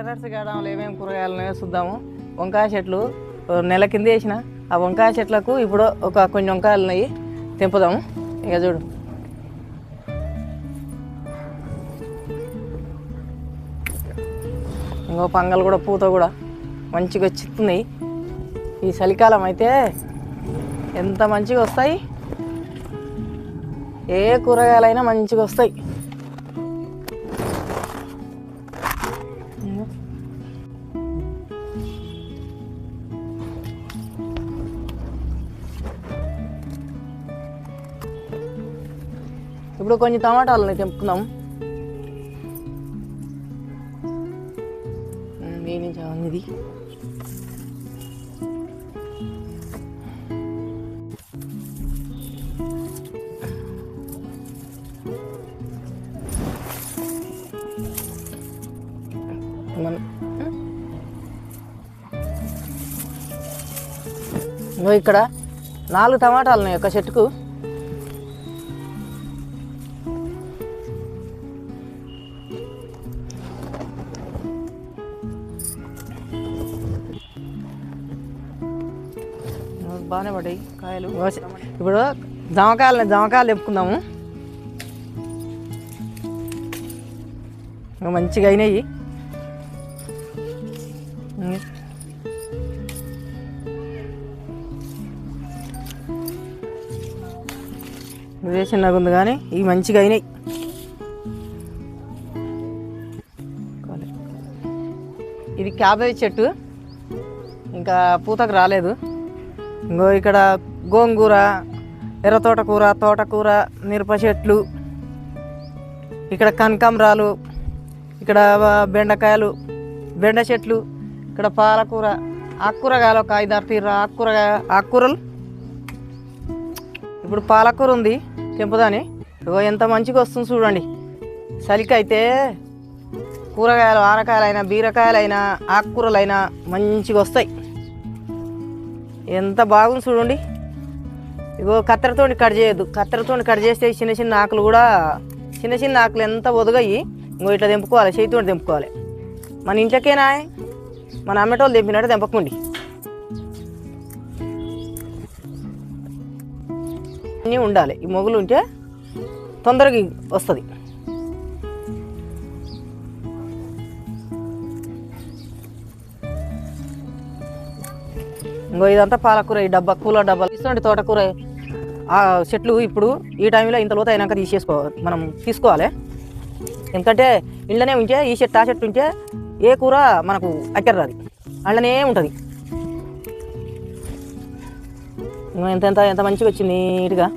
Terrace గార్డెన్లో ఏమేమి కూరగాయలు ఉన్నాయో చూద్దాము. వంకాయ చెట్లు నెల కింద వేసిన. ఆ వంకాయ చెట్లకు ఇప్పుడు ఒక కొన్ని వంకాయలు ఉన్నాయి. తెంపుదాము. ఇక చూడు. ఇంకో పంగలు కూడా పూత కూడా మంచిగా వచ్చిస్తున్నాయి ఈ చలికాలం అయితే ఎంత మంచిగా వస్తాయి? ఏ కూరగాయలైనా మంచిగా వస్తాయి. ఇప్పుడు కొన్ని టమాటాలని తెంపుకుందాం. దీని ఇది నువ్వు ఇక్కడ నాలుగు టమాటాలు ఉన్నాయి ఒక చెట్టుకు. పడ్డాయి కాయలు ఇప్పుడు జామకాయలు జామకాయలు తెప్పుకుందాము మంచిగా అయినాయి. ఉం. ఇదే చిన్నగా ఉంది కానీ ఇవి మంచిగా అయినాయి. ఇది క్యాబేజ్ చెట్టు. ఇంకా పూతకు రాలేదు. ఇంకో ఇక్కడ గోంగూర ఎర్ర తోటకూర తోటకూర మిరప చెట్లు ఇక్కడ కనకాంబరాలు ఇక్కడ బెండకాయలు బెండ చెట్లు ఇక్కడ పాలకూర ఆకుకూరగాయలు ఒక ఐదారు తీర ఆకుకూరగాయ ఆకుకూరలు. ఇప్పుడు పాలకూర ఉంది తెంపుదాని. ఇగో ఎంత మంచిగా వస్తుంది చూడండి. చలికి అయితే కూరగాయలు ఆరకాయలైనా బీరకాయలైనా ఆకుకూరలైనా మంచిగా వస్తాయి. ఎంత బాగుంది చూడండి. ఇగో కత్తెరతో కట్ చేయొద్దు. కత్తెరతో కట్ చేస్తే చిన్న చిన్న ఆకులు కూడా చిన్న చిన్న ఆకులు ఎంత ఒదుగయి ఇంకో ఇట్లా తెంపుకోవాలి చేతితో తెంపుకోవాలి. మన ఇంట్లోకేనా? మన అమ్మటోళ్ళు తెంపినట్టు తెంపకండి. అన్నీ ఉండాలి. ఈ మొగులు ఉంటే తొందరగా వస్తుంది. ఇంకో ఇదంతా పాలకూర ఈ డబ్బా కూల డబ్బా ఇస్తుంది తోటకూర ఆ చెట్లు ఇప్పుడు ఈ టైంలో ఇంత లోత అయినాక తీసేసుకో మనం తీసుకోవాలి. ఎందుకంటే ఇంట్లోనే ఉంటే ఈ చెట్టు ఆ చెట్టు ఉంటే ఏ కూర మనకు అక్కర్రాది. రాదు అందులోనే ఉంటుంది. ఎంత ఎంత ఎంత మంచిగా వచ్చింది నీట్గా.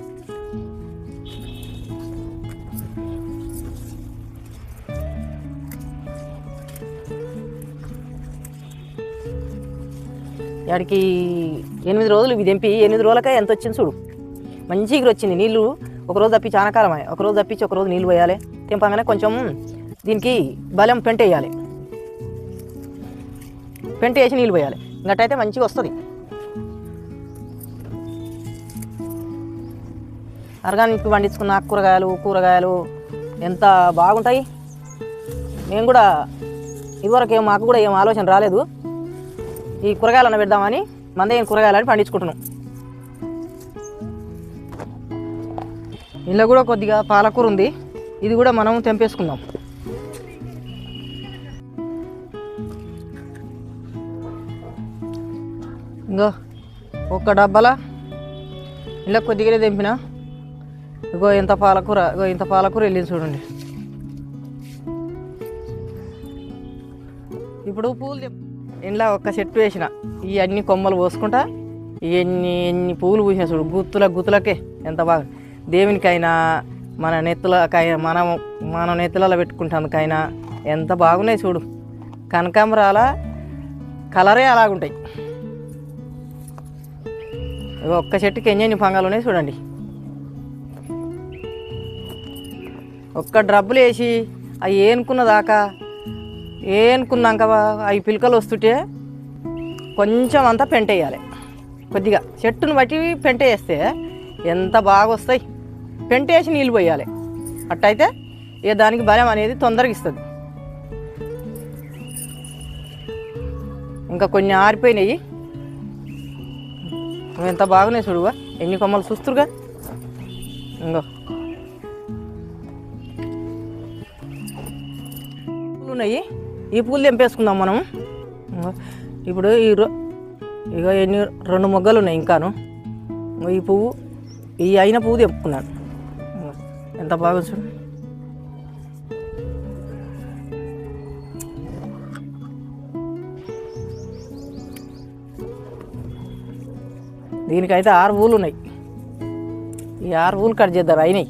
వాడికి ఎనిమిది రోజులు ఇవి తెంపి ఎనిమిది రోజులకే ఎంత వచ్చింది చూడు. మంచి వచ్చింది నీళ్ళు. ఒక రోజు తప్పించి ఆనకాలం ఒక రోజు తప్పించి ఒక రోజు నీళ్ళు పోయాలి. తెంపగానే కొంచెం దీనికి బలం పెంట వేయాలి. పెంట వేసి నీళ్ళు పోయాలి. ఇంకట్టయితే మంచిగా వస్తుంది. ఆర్గానిక్ పండించుకున్న కూరగాయలు కూరగాయలు ఎంత బాగుంటాయి? మేము కూడా ఇదివరకు మాకు కూడా ఏం ఆలోచన రాలేదు. ఈ కూరగాయలను పెడదామని మందే కూరగాయలని పండించుకుంటున్నాం. ఇంట్లో కూడా కొద్దిగా పాలకూర ఉంది. ఇది కూడా మనం తెంపేసుకుందాం. ఇంకో ఒక్క డబ్బాల ఇలా కొద్దిగానే తెంపిన. ఇగో ఇంత పాలకూర ఇగో ఇంత పాలకూర వెళ్ళింది చూడండి. ఇప్పుడు పూలు తెంపు ఇంట్లో ఒక్క చెట్టు వేసిన. ఈ అన్ని కొమ్మలు పోసుకుంటా ఎన్ని ఎన్ని పువ్వులు పూసిన చూడు గుత్తుల గుత్తులకే ఎంత బాగా. దేవునికైనా మన నెత్తులకైనా మనం మన నెత్తులలో పెట్టుకుంటానికైనా ఎంత బాగున్నాయి చూడు. కనకాంబరాల కలరే అలాగుంటాయి. ఒక్క చెట్టుకి ఎన్ని పంగాలు ఉన్నాయి చూడండి. ఒక్క డ్రబ్బులు వేసి అవి ఏనుకున్న దాకా ఏనుకున్నాక అవి పిలకలు వస్తుంటే కొంచెం అంతా పెంట వేయాలి. కొద్దిగా చెట్టును బట్టి పెంట వేస్తే ఎంత బాగా వస్తాయి. పెంట వేసి నీళ్ళు పోయాలి. అట్టయితే ఇక దానికి బలం అనేది తొందరగా ఇస్తుంది. ఇంకా కొన్ని ఆరిపోయినాయి. నువ్వు ఎంత బాగున్నాయి చూడుగా ఎన్ని కొమ్మలు చూస్తురుగా. ఇంకో ఉన్నాయి. ఈ పూలు తెంపేసుకుందాం మనం. ఇప్పుడు ఈ రో ఇక ఎన్ని రెండు మొగ్గలు ఉన్నాయి ఇంకాను. ఈ పువ్వు ఈ అయిన పువ్వు తెంపుకున్నాను. ఎంత బాగా చూడు. దీనికైతే ఆరు పూలు ఉన్నాయి. ఈ ఆరు పూలు కట్ చేద్దాం అయినాయి.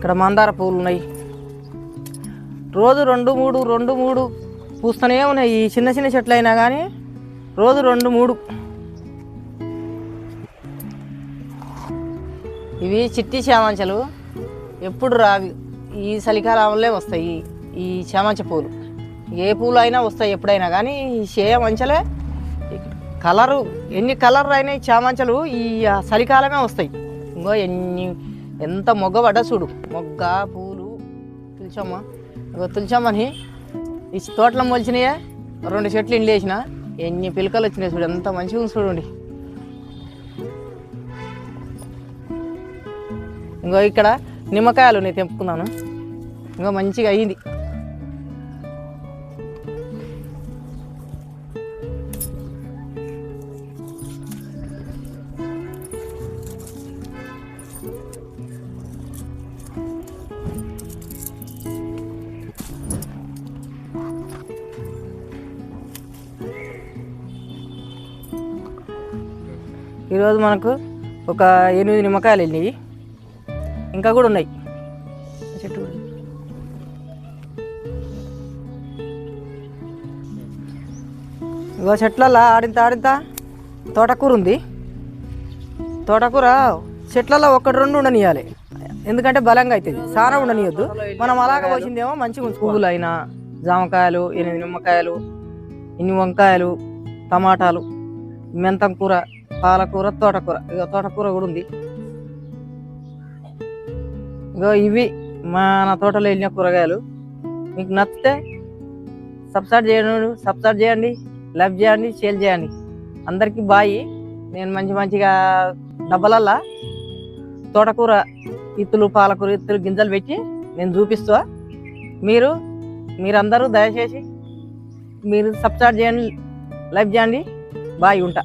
ఇక్కడ మందార పూలు ఉన్నాయి. రోజు రెండు మూడు రెండు మూడు పూస్తూనే ఉన్నాయి. ఈ చిన్న చిన్న చెట్లు అయినా కానీ రోజు రెండు మూడు. ఇవి చిట్టి చామంచలు. ఎప్పుడు రావి. ఈ చలికాలంలో వస్తాయి ఈ చామంచ పూలు. ఏ పూలు అయినా వస్తాయి ఎప్పుడైనా కానీ ఈ చామంచలే కలరు. ఎన్ని కలర్ అయినా ఈ చామంచలు ఈ చలికాలమే వస్తాయి. ఇంకో ఎన్ని ఎంత మొగ్గ పడ్డా చూడు మొగ్గ పూలు తులచమ్మ ఇగో తులచమ్మని ఈ తోటలో మొలిచినాయే రెండు చెట్లు ఇండ్లు వేసిన. ఎన్ని పిలకలు వచ్చినాయి చూడు ఎంత మంచిగా ఉంది చూడండి. ఇంకో ఇక్కడ నిమ్మకాయలు నేను తెంపుకున్నాను. ఇంకో మంచిగా అయ్యింది ఈరోజు మనకు ఒక ఎనిమిది నిమ్మకాయలు వెళ్ళినాయి. ఇంకా కూడా ఉన్నాయి. చెట్టు కూడా. ఇగో చెట్లల్లో ఆడింత ఆడింత తోటకూర ఉంది. తోటకూర చెట్లలో ఒకటి రెండు ఉండనియాలి. ఎందుకంటే బలంగా అవుతుంది. చాలా ఉండనియొద్దు. మనం అలాగ పోసిందేమో మంచిగా ఉంచు పువ్వులు అయినా జామకాయలు ఎనిమిది నిమ్మకాయలు ఇన్ని వంకాయలు టమాటాలు మెంతం కూర పాలకూర తోటకూర. ఇక తోటకూర కూడా ఉంది. ఇగో ఇవి మన తోటలో వెళ్ళిన కూరగాయలు. మీకు నచ్చితే సబ్స్క్రైబ్ చేయండి సబ్స్క్రైబ్ చేయండి లైక్ చేయండి షేర్ చేయండి. అందరికీ బాయి. నేను మంచి మంచిగా డబ్బలల్లా తోటకూర ఇత్తులు పాలకూర ఇత్తులు గింజలు పెట్టి నేను చూపిస్తా. మీరు మీరందరూ దయచేసి మీరు సబ్స్క్రైబ్ చేయండి లైక్ చేయండి బాయ్ ఉంటా.